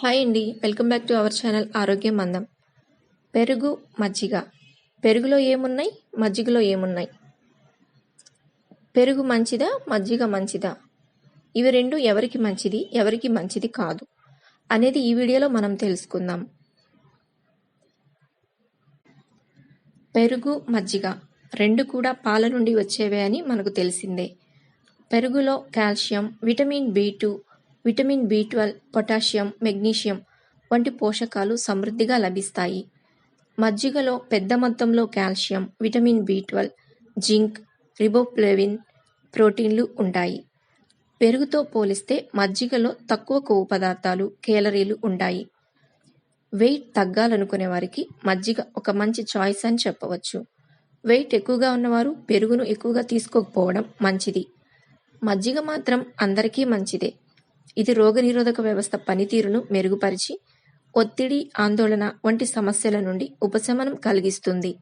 Hi అండి. Welcome back to our channel ఆరోగ్యం మందం. పెరుగు మజ్జిగ. పెరుగులో ఏమున్నాయి? మజ్జిగలో ఏమున్నాయి? పెరుగు మంచిదా? మజ్జిగ మంచిదా? ఇవి రెండు ఎవరికి మంచిది? ఎవరికి మంచిది కాదు అనేది ఈ వీడియోలో మనం తెలుసుకుందాం. పెరుగు మజ్జిగ రెండు కూడా పాల నుండి వచ్చేవే అని మనకు తెలిసిందే. పెరుగులో calcium vitamin B two vitamin B twelve potassium magnesium వంటి పోషకాలు సమృద్ధిగా లభిస్తాయి. మజ్జిగలో పెద్ద మొత్తంలో calcium vitamin B twelve zinc riboflavin ప్రోటీన్లు ఉంటాయి. పెరుగుతో పోలిస్తే మజ్జిగలో తక్కువ కొవ్వు పదార్థాలు కేలరీలు ఉంటాయి. వెయిట్ తగ్గాలనుకునే వారికి మజ్జిగ ఒక మంచి చాయిస్ అని చెప్పవచ్చు. వెయిట్ ఎక్కువగా ఉన్నవారు పెరుగును ఎక్కువగా తీసుకోకపోవడం మంచిది. మజ్జిగ మాత్రం అందరికీ మంచిదే. ఇది రోగనిరోధక వ్యవస్థ పనితీరును మెరుగుపరిచి ఒత్తిడి ఆందోళన వంటి సమస్యల నుండి ఉపశమనం కలిగిస్తుంది.